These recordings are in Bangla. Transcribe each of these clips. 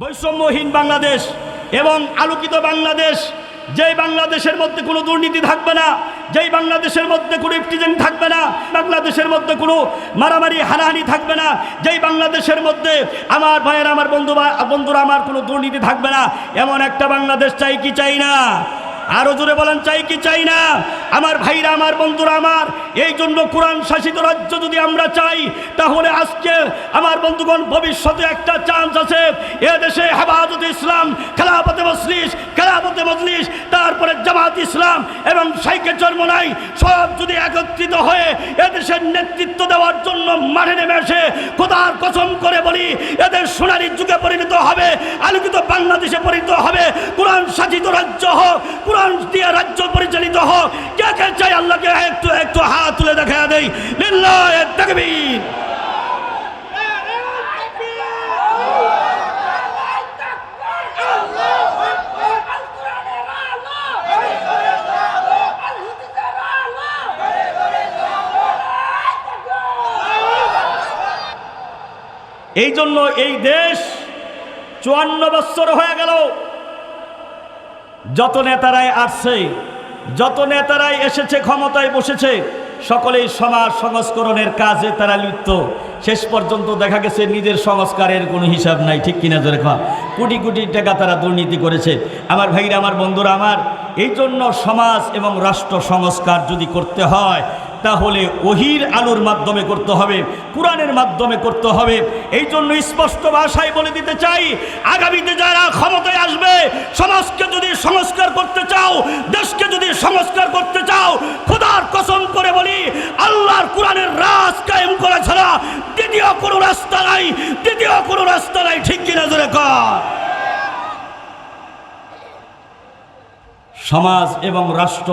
বৈষম্যহীন বাংলাদেশ এবং আলোকিত বাংলাদেশ, যেই বাংলাদেশের মধ্যে কোনো দুর্নীতি থাকবে না, যেই বাংলাদেশের মধ্যে কোনো ইফটিজেন থাকবে না, বাংলাদেশের মধ্যে কোনো মারামারি, হানাহানি থাকবে না, যেই বাংলাদেশের মধ্যে আমার ভাইয়ের, আমার বন্ধু বন্ধুরা, আমার কোনো দুর্নীতি থাকবে না, এমন একটা বাংলাদেশ চাই কি চাই না? আরও জোরে বলেন, চাই কি চাই না? আমার ভাইরা, আমার বন্ধুরা আমার, এই জন্য কোরআন শাসিত রাজ্য যদি আমরা চাই, তাহলে আজকে আমার বন্ধুগণ, ভবিষ্যতে একটা চান্স আছে। এ দেশে হেফাজত ইসলাম খেলাপথে মজলিস খেলাপথে মজলিস, তারপরে জামাত ইসলাম এবং সাইকে জন্ম নাই, সব যদি একত্রিত হয়ে এদেশের নেতৃত্ব দেওয়ার জন্য মাঠে নেমে এসে খোদার কসম করে বলি এদের সোনালী যুগে পরিণত হবে, আলোকিত বাংলাদেশে পরিণত হবে, কোরআন শাসিত রাজ্য হোক রাজ্য পরিচালিত হোক। কে কে চাই একটু হাত তুলে দেখা দেই। এই জন্য এই দেশ চুয়ান্ন বছর হয়ে গেল। যত নেতারাই আসছে, যত নেতারাই এসেছে, ক্ষমতায় বসেছে, সকলেই সমাজ সংস্করণের কাজে তারা লিপ্ত। শেষ পর্যন্ত দেখা গেছে নিজের সংস্কারের কোনো হিসাব নাই, ঠিক কিনা জোরে খা কোটি কোটি টাকা তারা দুর্নীতি করেছে। আমার ভাইরা, আমার বন্ধুরা, আমার এই জন্য সমাজ এবং রাষ্ট্র সংস্কার যদি করতে হয় তাহলে ওহির আলোর মাধ্যমে করতে হবে, কোরআনের মাধ্যমে করতে হবে। এই জন্য স্পষ্ট ভাষায় বলে দিতে চাই, আগামীতে যারা ক্ষমতায় আসবে, সমাজকে যদি সংস্কার করতে চাও, দেশকে যদি সংস্কার করতে চাও, খোদার কসম করে বলি, আল্লাহর কোরআনের রাজ কায়েম করা ছাড়া দ্বিতীয় কোনো রাস্তা নাই, দ্বিতীয় কোনো রাস্তা নাই, ঠিক কিনা জোরে কর। সমাজ এবং রাষ্ট্র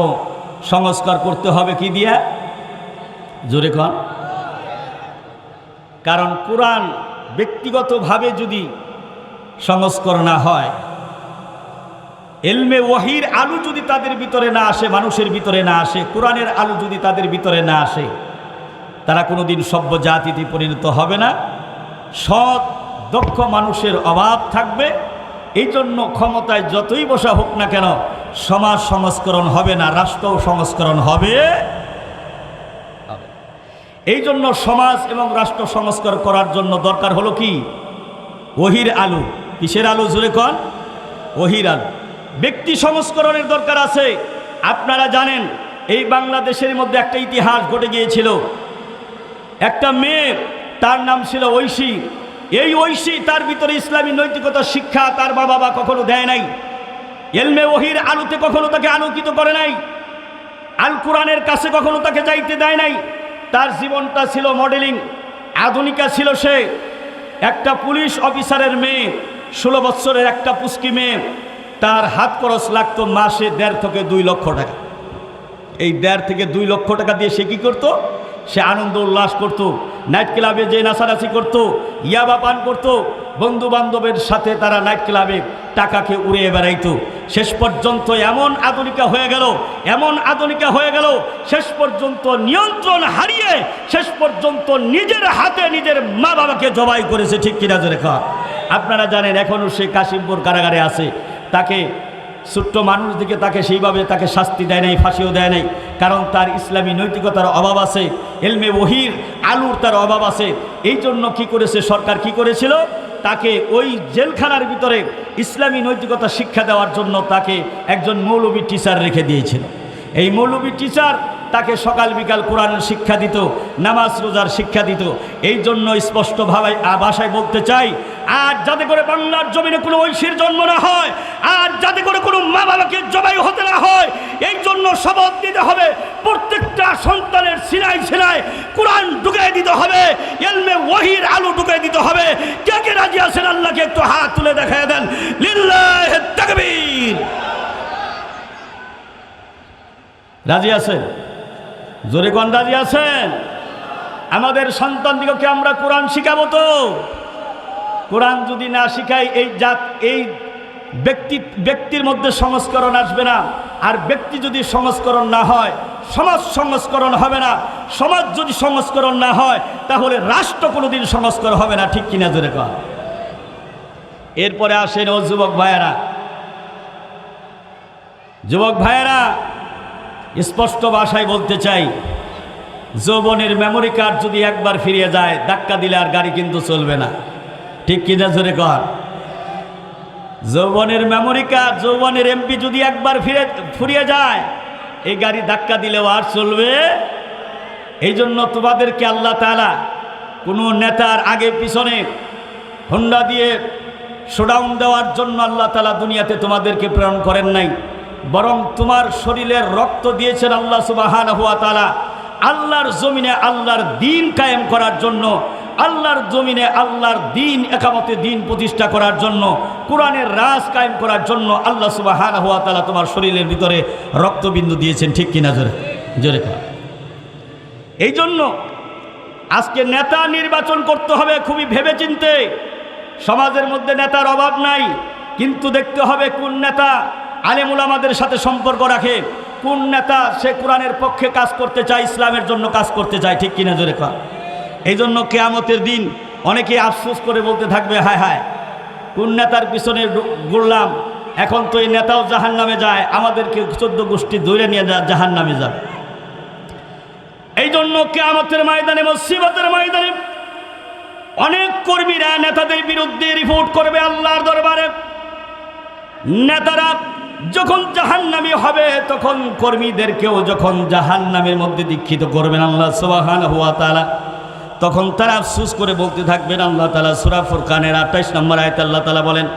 সংস্কার করতে হবে কি দিয়ে? জোরে কন কারণ কোরআন ব্যক্তিগতভাবে যদি সংস্কর না হয়, এলমে ওয়াহির আলু যদি তাদের ভিতরে না আসে, মানুষের ভিতরে না আসে, কোরআনের আলু যদি তাদের ভিতরে না আসে, তারা কোনোদিন সভ্য জাতিতে পরিণত হবে না সৎ, দক্ষ মানুষের অভাব থাকবে এই জন্য ক্ষমতায় যতই বসা হোক না কেন, সমাজ সংস্করণ হবে না রাষ্ট্র সংস্করণ হবে। এই জন্য সমাজ এবং রাষ্ট্র সংস্কার করার জন্য দরকার হলো কি? ওহির আলু। কিসের আলু জুড়ে কন? ওহির আলু। ব্যক্তি সংস্করণের দরকার আছে। আপনারা জানেন, এই বাংলাদেশের মধ্যে একটা ইতিহাস ঘটে গিয়েছিল। একটা মেয়ে, তার নাম ছিল ঐশী। এই ঐশী তার ভিতরে ইসলামী নৈতিকতা, শিক্ষা তার বাবা বা কখনো দেয় নাই। এলমে ওহির আলুতে কখনো তাকে আলোকিত করে নাই। আল কোরআনের কাছে কখনো তাকে যাইতে দেয় নাই। তার জীবনটা ছিল মডেলিং। আধুনিকা ছিল সে। একটা পুলিশ অফিসারের মেয়ে, ষোলো বৎসরের একটা পুষ্কি মেয়ে, তার হাত খরচ লাগতো মাসে দেড় থেকে দুই লক্ষ টাকা। এই দেড় থেকে দুই লক্ষ টাকা দিয়ে সে কী করতো? সে আনন্দ উল্লাস করতো, নাইট ক্লাবে যে নাচানাচি করতো, ইয়াবা পান করত বন্ধু বান্ধবের সাথে তারা নাইট ক্লাবে টাকাকে উড়িয়ে বেড়াইত। শেষ পর্যন্ত এমন আধুনিকা হয়ে গেল, এমন আধুনিকা হয়ে গেল, শেষ পর্যন্ত নিয়ন্ত্রণ হারিয়ে, শেষ পর্যন্ত নিজের হাতে নিজের মা বাবাকে জবাই করেছে, ঠিক কিনা রেখা আপনারা জানেন এখনও সে কাশিমপুর কারাগারে আছে। তাকে ছোট্ট মানুষদিকে তাকে সেইভাবে তাকে শাস্তি দেয় নাই, ফাঁসিও দেয় নাই। কারণ তার ইসলামী নৈতিকতার অভাব আছে, এলমে ওহির আলুর তার অভাব আছে। এই জন্য কী করেছে সরকার? কি করেছিল? তাকে ওই জেলখানার ভিতরে ইসলামী নৈতিকতা শিক্ষা দেওয়ার জন্য তাকে একজন মৌলবী টিচার রেখে দিয়েছিল। এই মৌলবী টিচার তাকে সকাল বিকাল কোরআনের শিক্ষা দিত, নামাজ রোজার শিক্ষা দিত। এই জন্য স্পষ্টভাবে ভাষায় বলতে চাই, আর যাতে করে বাংলার জমিনে কোনো ঐশীর জন্ম না হয়, আর যাতে করে কোনো মা বাবাকে জবাই হতে না হয়, এই জন্য শপথ দিতে হবে, প্রত্যেকটা সন্তানের সিনাই সিনাই কোরআন ঢুকিয়ে দিতে হবে, এলমে ওহির আলু ঢুকিয়ে দিতে হবে। কে কে রাজি আছেন? আল্লাহকে একটু হাত তুলে দেখায় দেন। লিল্লাহ রাজি আছেন? জোরে কোন রাজি আছেন? আমাদের সন্তানদিগকে আমরা কোরআন শিখাবো তো। কোরআন যদি না শিখাই, এই জাত, এই ব্যক্তি, ব্যক্তির মধ্যে সংস্করণ আসবে না। আর ব্যক্তি যদি সংস্করণ না হয়, সমাজ সংস্করণ হবে না। সমাজ যদি সংস্করণ না হয়, তাহলে রাষ্ট্র কোনোদিন সংস্কার হবে না। ঠিক কিনা জোরে কর এরপরে আসেন ও যুবক ভাইয়েরা। যুবক ভাইয়েরা স্পষ্ট ভাষায় বলতে চাই, যৌবনের মেমোরি কার্ড যদি একবার ফিরিয়ে যায়, ধাক্কা দিলে আর গাড়ি কিন্তু চলবে না। ঠিক কিনা জোরে কর? যৌবনের মেমোরি কার্ড যৌবনের এমপি যদি একবার ফিরে, ফুরিয়ে যায়, এই গাড়ি ধাক্কা দিলেও আর চলবে? এই জন্য তোমাদেরকে আল্লাহ তালা কোনো নেতার আগে পিছনে হন্ডা দিয়ে শোডাউন দেওয়ার জন্য আল্লাহ তালা দুনিয়াতে তোমাদেরকে প্রেরণ করেন নাই। বরং তোমার শরীরের রক্ত দিয়েছেন আল্লাহ সুবাহান হুয়া তালা আল্লাহর জমিনে আল্লাহর দিন কায়েম করার জন্য, আল্লাহর জমিনে আল্লাহর দিন একামতে দিন প্রতিষ্ঠা করার জন্য, কোরআনের রাজ কায়েম করার জন্য আল্লাহ সুবাহান হুয়া তালা তোমার শরীরের ভিতরে রক্তবিন্দু দিয়েছেন, ঠিক কিনা জোরে? জোরে এই জন্য আজকে নেতা নির্বাচন করতে হবে খুবই ভেবেচিন্তে। সমাজের মধ্যে নেতার অভাব নাই, কিন্তু দেখতে হবে কোন নেতা আলেমুল আমাদের সাথে সম্পর্ক রাখে। কোন নেতা সে কোরআনের পক্ষে কাজ করতে চায়, ইসলামের জন্য কাজ করতে চায়, ঠিক কিনা জোরে কর। এই জন্য কেয়ামতের দিন অনেকে আফসোস করে বলতে থাকবে, হায় হায়, কোন নেতার পিছনে ঘুরলাম, এখন তো এই নেতাও জাহান নামে যায়, আমাদেরকে চোদ্দ গোষ্ঠী ধরে নিয়ে জাহান নামে যাবে। এই জন্য কেয়ামতের ময়দানে, মুসিবতের ময়দানে অনেক কর্মীরা নেতাদের বিরুদ্ধে রিপোর্ট করবে আল্লাহর দরবারে। নেতারা যখন জাহান্নামি হবে তখন কর্মীদেরকেও যখন জাহান্নামের মধ্যে দীক্ষিত করবেন আল্লাহ সুবাহান হুয়া তালা তখন তারা আফসুস করে বলতে থাকবেন আল্লাহ তালা সুরা ফুরকানের আঠাইশ নম্বর আয়ত আল্লাহ তালা বলেন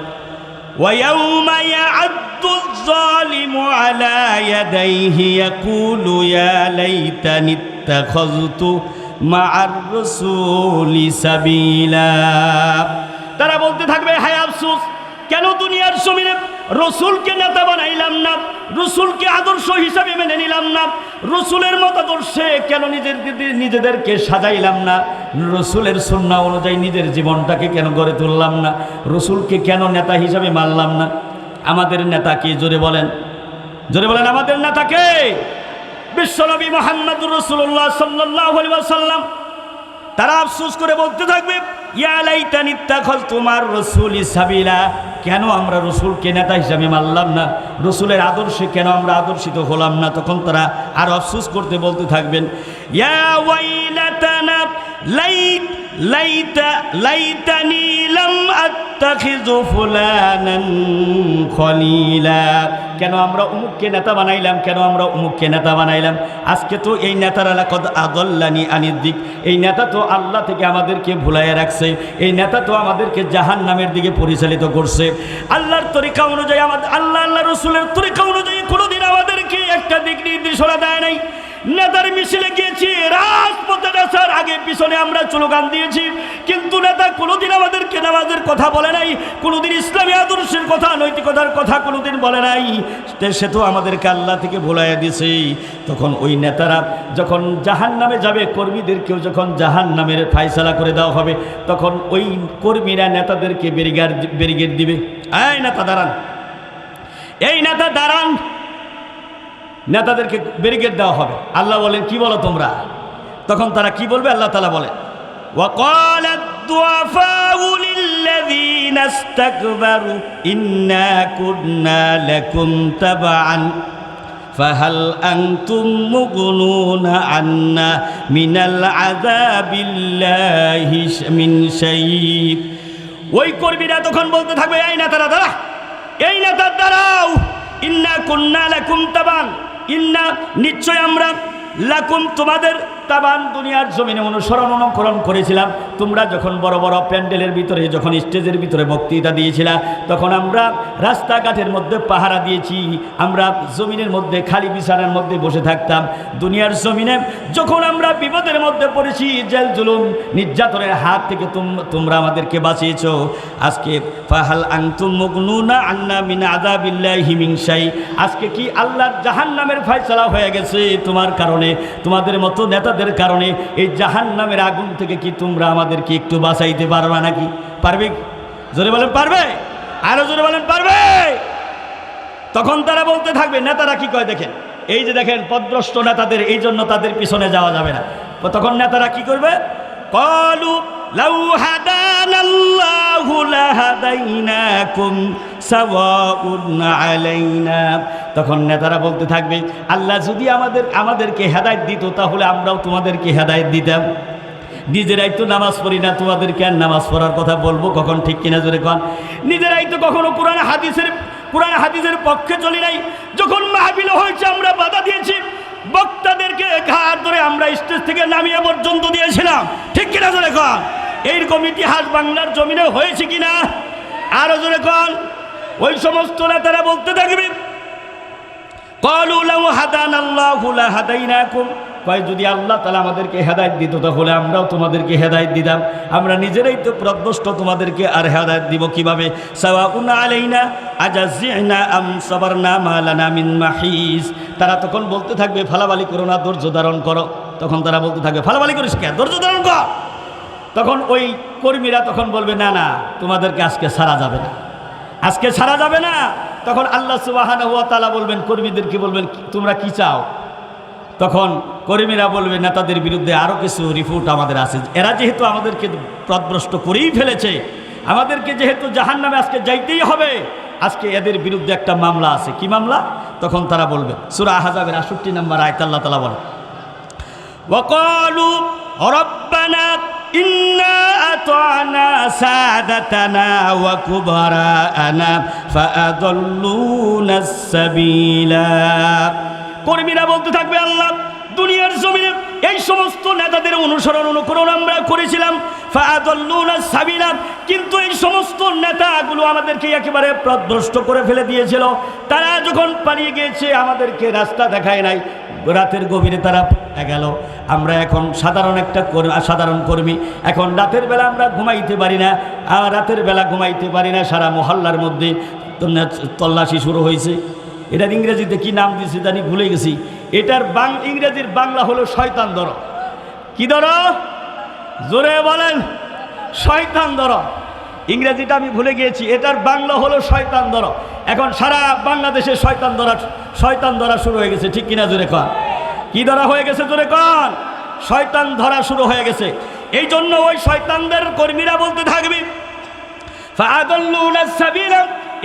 ويوم يعد الظالم على يديه يقول يا ليتني اتخذت مع الرسول سبيلا তারা বলতে থাকবে হায় আফসোস কেন দুনিয়ার জমিনে রসুলকে নেতা বানাইলাম না, রসুলকে আদর্শ হিসাবে মেনে নিলাম না, রসুলের মতাদর্শে কেন নিজের নিজেদেরকে সাজাইলাম না, রসুলের সন্না অনুযায়ী নিজের জীবনটাকে কেন গড়ে তুললাম না, রসুলকে কেন নেতা হিসাবে মানলাম না? আমাদের নেতাকে জোরে বলেন। জোরে বলেন, আমাদের নেতাকে বিশ্বনবী মোহাম্মদুর রসুল্লাহ সাল্লাহ সাল্লাম তারা আফসোস করে বলতে থাকবে ইয়ালাইতানিত্তাখল তোমার রসুল সাবিলা। কেন আমরা রসুলকে নেতা হিসাবে মানলাম না? রসুলের আদর্শে কেন আমরা আদর্শিত হলাম না? তখন তারা আর অফসুস করতে বলতে থাকবেন লাইতানি খলিলা। কেন আমরা উমুককে নেতা বানাইলাম? কেন আমরা উমুককে নেতা বানাইলাম? আজকে তো এই নেতারা এলাকত আদল্লানি আনির দিক। এই নেতা তো আল্লাহ থেকে আমাদেরকে ভুলাইয়া রাখছে। এই নেতা তো আমাদেরকে জাহান নামের দিকে পরিচালিত করছে। আল্লাহর তরিকা অনুযায়ী আমাদের আল্লাহ আল্লাহ রসুলের তরিকা অনুযায়ী কোনোদিন আমাদেরকে একটা দিক নির্দেশনা দেয় নাই। নেতার মিছিলে গিয়েছি, রাজপথে আসার আগে পিছনে আমরা স্লোগান দিয়েছি। কিন্তু নেতা কোনোদিন আমাদেরকে নামাজের কথা বলে নাই, কোনোদিন ইসলামী আদর্শের কথা, নৈতিকতার কথা কোনোদিন বলে নাই। সে তো আমাদেরকে আল্লাহ থেকে ভোলাইয়া দিছে। তখন ওই নেতারা যখন জাহান নামে যাবে, কর্মীদেরকেও যখন জাহান নামের ফাইসলা করে দেওয়া হবে, তখন ওই কর্মীরা নেতাদেরকে বেরিগার ব্যারিগেড দিবে। এই নেতা দাঁড়ান। এই নেতা দাঁড়ান। নেতাদেরকে ব্যারিকেড দেওয়া হবে আল্লাহ বলেন কি বলো তোমরা তখন তারা কি বলবে আল্লাহ তালা বলে وقال الضعفاء للذين استكبروا إنا كنا لكم تبعا فهل أنتم مغنون عنا من العذاب الله من شيء ওই কর্মীরা তখন বলতে থাকবে এই নেতারা দাঁড়া এই নেতার দাঁড়াও ইন্না কুন্না লাকুম তাবান ইন্না নিশ্চয় আমরা লাকুম তোমাদের তাবান দুনিয়ার জমিনে অনুসরণ অনুকরণ করেছিলাম। তোমরা যখন বড় বড় প্যান্ডেলের ভিতরে, যখন স্টেজের ভিতরে বক্তৃতা দিয়েছিলা, তখন আমরা রাস্তাঘাটের মধ্যে পাহারা দিয়েছি, আমরা জমিনের মধ্যে খালি বিছানার মধ্যে বসে থাকতাম। দুনিয়ার জমিনে যখন আমরা বিপদের মধ্যে পড়েছি, জেল, জুলুম, নির্যাতনের হাত থেকে তোমরা আমাদেরকে বাঁচিয়েছ। আজকে ফাহাল আংতুম মুগনুনা আন্না আদাবিল্লাহি মিনশাই আজকে কি আল্লাহর জাহান্নামের ফয়সালা হয়ে গেছে? তোমার কারণে তোমাদের মতো নেতা অপরাধের কারণে এই জাহান নামের আগুন থেকে কি তোমরা আমাদেরকে একটু বাঁচাইতে পারবে নাকি? পারবে জোরে বলেন, পারবে? আরও জোরে বলেন, পারবে? তখন তারা বলতে থাকবে, নেতারা কি কয় দেখেন? এই যে দেখেন পদ্রষ্ট নেতাদের, এই জন্য তাদের পিছনে যাওয়া যাবে না। তখন নেতারা কি করবে? কলু, লাউ তখন নেতারা বলতে থাকবে, আল্লাহ যদি আমাদের, আমাদেরকে হেদায়েত দিত, তাহলে আমরাও তোমাদেরকে হেদায়েত দিতাম। নিজেরাই তো নামাজ পড়ি না, তোমাদেরকে আর নামাজ পড়ার কথা বলব, কখন ঠিক কিনা জোরে কন? নিজেরাই তো কখনো কোরআন হাদিসের কোরআন হাদিসের পক্ষে চলি নাই। যখন মাহবিল হয়েছে, আমরা বাধা দিয়েছি। বক্তাদেরকে ঘাট ধরে আমরা স্টেজ থেকে নামিয়ে পর্যন্ত দিয়েছিলাম। ঠিক কিনা জোরে কন? এইরকম ইতিহাস বাংলার জমিনে হয়েছে কিনা? আরও জোরে কন? ওই সমস্ত নেতারা বলতে থাকবে কলু লাউ হাদান আল্লাহু লাহাদাইনাকুম কয়, যদি আল্লাহ তালা আমাদেরকে হেদায়েত দিত, তাহলে আমরাও তোমাদেরকে হেদায়েত দিতাম। আমরা নিজেরাই তো প্রদষ্ট তোমাদেরকে আর হেদায়েত দিব কীভাবে? তারা তখন বলতে থাকবে, ফালাবালি করো না, ধৈর্য ধারণ করো। তখন তারা বলতে থাকবে, ফালাবালি করিস কে? ধৈর্য ধারণ কর। তখন ওই কর্মীরা তখন বলবে, না না, তোমাদেরকে আজকে সারা যাবে না। আজকে সারা যাবে না? তখন আল্লাহ সুবাহান হুয়া তালা বলবেন কর্মীদেরকে বলবেন "কি- তোমরা কি চাও তখন কর্মীরা বলবে নেতাদের বিরুদ্ধে আরও কিছু রিপোর্ট আমাদের আছে এরা যেহেতু আমাদেরকে প্রদভ্রষ্ট করেই ফেলেছে আমাদেরকে যেহেতু জাহান নামে আজকে যাইতেই হবে আজকে এদের বিরুদ্ধে একটা মামলা আছে কি মামলা তখন তারা বলবে সুরা হাজাবের আষট্টি নম্বর আয়ত আল্লাহ তালা বলে وقالوا ربنا إنا أطعنا سادتنا وكبراءنا فأضلونا السبيلا কর্মীরা বলতে থাকবে আল্লাহ দুনিয়ার জমিনে এই সমস্ত নেতাদের অনুসরণ অনুকরণ আমরা করেছিলাম ফাআদাল্লুনা সাবিলা কিন্তু এই সমস্ত নেতাগুলো আমাদেরকে একেবারে প্রদ্রষ্ট করে ফেলে দিয়েছিল তারা যখন পালিয়ে গিয়েছে আমাদেরকে রাস্তা দেখায় নাই রাতের গভীরে তারা গেল। আমরা এখন সাধারণ একটা সাধারণ কর্মী। এখন রাতের বেলা আমরা ঘুমাইতে পারি না, আর রাতের বেলা ঘুমাইতে পারি না, সারা মহল্লার মধ্যে তল্লাশি শুরু হয়েছে। এটার ইংরেজিতে কি নাম দিয়েছে জানি ভুলে গেছি। এটার বাং, ইংরেজির বাংলা হলো শয়তান ধর। কি ধর? জোরে বলেন, শয়তান ধর। ইংরেজিটা আমি ভুলে গিয়েছি, এটার বাংলা হলো শয়তান ধর। এখন সারা বাংলাদেশে শয়তান ধরা শয়তান ধরা শুরু হয়ে গেছে, ঠিক কিনা জোরে কন? কি ধরা হয়ে গেছে জোরে কন? শয়তান ধরা শুরু হয়ে গেছে। এই জন্য ওই শয়তানদের কর্মীরা বলতে থাকবি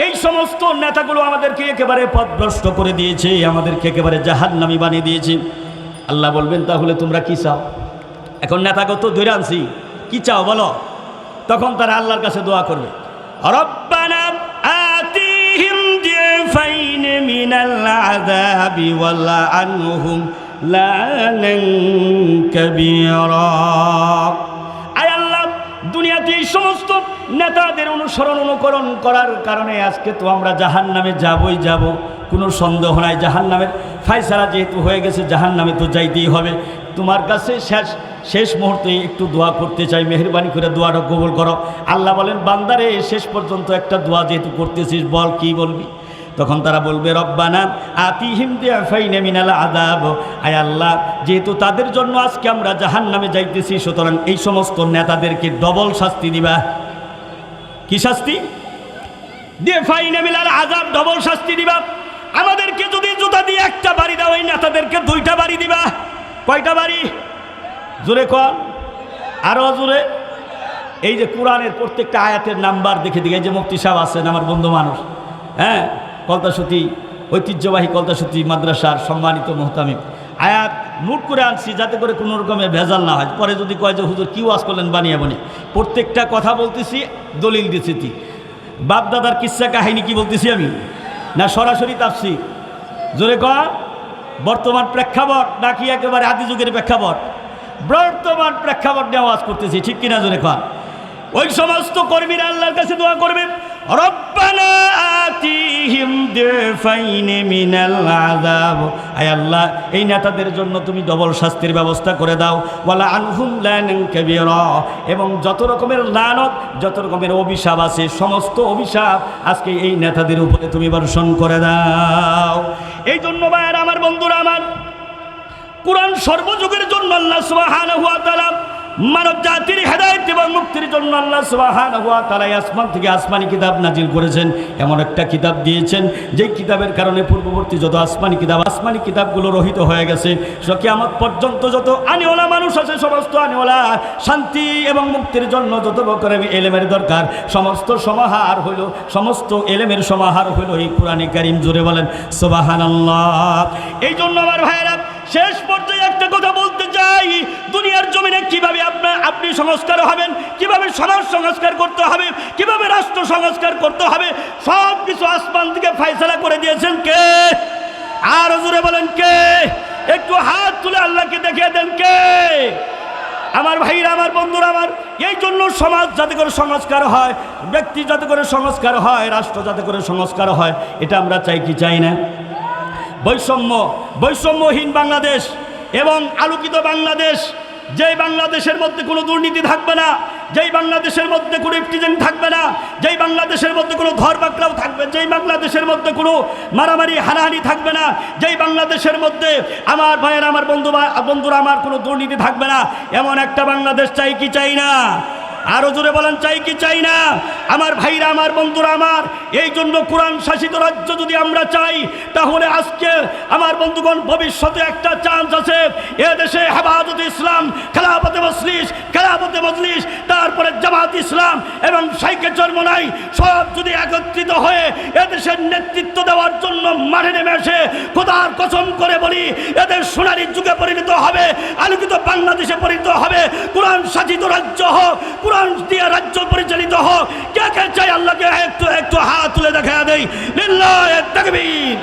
এই সমস্ত নেতাগুলো আমাদেরকে একেবারে পথভ্রষ্ট করে দিয়েছে, আমাদেরকে একেবারে জাহান্নামী বানিয়ে দিয়েছে। আল্লাহ বলবেন, তাহলে তোমরা কি চাও? এখন নেতাকে তো ধরে আনছি, কি চাও বলো? তখন তারা আল্লাহর কাছে দোয়া করবে আতিহিম আল্লাহ, দুনিয়াতে এই সমস্ত নেতাদের অনুসরণ, অনুকরণ করার কারণে আজকে তো আমরা জাহান নামে যাবই যাব। কোনো সন্দেহ নাই জাহান নামের ফায়সালা যেহেতু হয়ে গেছে জাহান নামে তো যাইতেই হবে। তোমার কাছে শেষ শেষ মুহূর্তে একটু দোয়া করতে চাই, মেহরবানি করে দোয়াটা কবুল করো। আল্লাহ বলেন, বান্দারে, শেষ পর্যন্ত একটা দোয়া যেহেতু করতেছিস, বল কি বলবি? তখন তারা বলবে, রব্বানা আতিহিম ফাইনে মিনাল আদাব আয় আল্লাহ, যেহেতু তাদের জন্য আজকে আমরা জাহান নামে যাইতেছি, সুতরাং এই সমস্ত নেতাদেরকে ডবল শাস্তি দিবা। কি শাস্তি? দিয়ে ফাইনে মিলাল আজাব ডবল শাস্তি দিবা। আমাদেরকে যদি জুতা দিয়ে একটা বাড়ি দাও, এই নেতাদেরকে দুইটা বাড়ি দিবা। কয়টা বাড়ি? জোরে কর আরও জোরে। এই যে কোরআনের প্রত্যেকটা আয়াতের নাম্বার দেখে দিকে যে মুফতি সাহেব আছেন, আমার বন্ধু মানুষ। হ্যাঁ? কলতাসতী, ঐতিহ্যবাহী কলতাসতী মাদ্রাসার সম্মানিত মোহতামিম। আয়াত নোট করে আনছি যাতে করে কোনো রকমের ভেজাল না হয়। পরে যদি কয় যে, হুজুর, কি ওয়াজ করলেন বানিয়ে বনে প্রত্যেকটা কথা বলতেছি, দলিল দিতেছি বাপদাদার কিচ্ছা কাহিনী কি বলতেছি আমি? না, সরাসরি তাপসি জোরে কর বর্তমান প্রেক্ষাপট নাকি একেবারে আদি যুগের প্রেক্ষাপট? বর্তমান প্রেক্ষাপট নিয়ে আওয়াজ করতেছি, ঠিক কিনা জোরে কর ওই সমস্ত কর্মীরা আল্লাহর কাছে দোয়া করবে রব্বানা আতিহিম দিফাইনে মিনাল আযাব। আয় এই নেতাদের জন্য তুমি ডবল শাস্তির ব্যবস্থা করে দাও। ওয়ালা আনহুম লানান কাবীরা। এবং যত রকমের লানত, যত রকমের অভিশাপ আছে, সমস্ত অভিশাপ আজকে এই নেতাদের উপরে তুমি বর্ষণ করে দাও। এই জন্য ভাইয়ার, আমার বন্ধুরা, আমার কোরআন সর্বযুগের জন্য আল্লাহ সুবহানাহু ওয়া মানব জাতির হেদায়ত এবং মুক্তির জন্য আল্লাহ সুবহানাহু ওয়া তাআলা এই আসমান থেকে আসমানি কিতাব নাজিল করেছেন। এমন একটা কিতাব দিয়েছেন, যেই কিতাবের কারণে পূর্ববর্তী যত আসমানি কিতাব, আসমানি কিতাবগুলো রহিত হয়ে গেছে। সকি আমার পর্যন্ত যত আনিওলা মানুষ আছে, সমস্ত আনিওলা শান্তি এবং মুক্তির জন্য যত বকরে এলেমের দরকার, সমস্ত সমাহার হইল, সমস্ত এলেমের সমাহার হইল এই কোরআনে কারিম জোরে বলেন, সুবহানাল্লাহ। এই জন্য আমার ভাইয়েরা, শেষ পর্যায়ে একটা কথা বলতে চাই দুনিয়ার জমিনে কীভাবে আপনার আপনি সংস্কার হবেন, কীভাবে সমাজ সংস্কার করতে হবে, কীভাবে রাষ্ট্র সংস্কার করতে হবে, সব কিছু আসমান থেকে ফাইসলা করে দিয়েছেন কে? আর জোরে বলেন কে? একটু হাত তুলে আল্লাহকে দেখিয়ে দেন কে? আমার ভাইরা, আমার বন্ধুরা, আমার, এই জন্য সমাজ যাতে করে সংস্কার হয়, ব্যক্তি যাতে করে সংস্কার হয়, রাষ্ট্র যাতে করে সংস্কার হয়, এটা আমরা চাই কি চাই না? বৈষম্য, বৈষম্যহীন বাংলাদেশ। এবং আলোকিত বাংলাদেশ, যেই বাংলাদেশের মধ্যে কোনো দুর্নীতি থাকবে না, যেই বাংলাদেশের মধ্যে কোনো ইফটিজেন থাকবে না, যেই বাংলাদেশের মধ্যে কোনো ধরবাকলাও থাকবে, যেই বাংলাদেশের মধ্যে কোনো মারামারি, হানাহানি থাকবে না, যেই বাংলাদেশের মধ্যে আমার ভাইয়ের, আমার বন্ধু বন্ধুরা আমার কোনো দুর্নীতি থাকবে না, এমন একটা বাংলাদেশ চাই কি চাই না? আরও জোরে বলেন, চাই কি চাই না? আমার ভাইরা, আমার বন্ধুরা, আমার, এই জন্য কোরআন শাসিত রাজ্য যদি আমরা চাই, তাহলে আজকে আমার বন্ধুগণ, ভবিষ্যতে একটা চান্স আছে। এ দেশে হেফাজত ইসলাম খেলাপথে মজলিস খেলাপথে মজলিস, তারপরে জামাত ইসলাম এবং সাইকে জন্ম নাই, সব যদি একত্রিত হয়ে এদেশের নেতৃত্ব দেওয়ার জন্য মাঠে নেমে এসে খোদার কসম করে বলি এদের সোনালী যুগে পরিণত হবে, আলোকিত বাংলাদেশে পরিণত হবে, কোরআন শাসিত রাজ্য হোক, কোরআন দিয়ে রাজ্য পরিচালিত হোক কে কে চাই আল্লাহকে? একটু একটু হাত তুলে দেখা দেই। লিল্লাহ তাকবীর।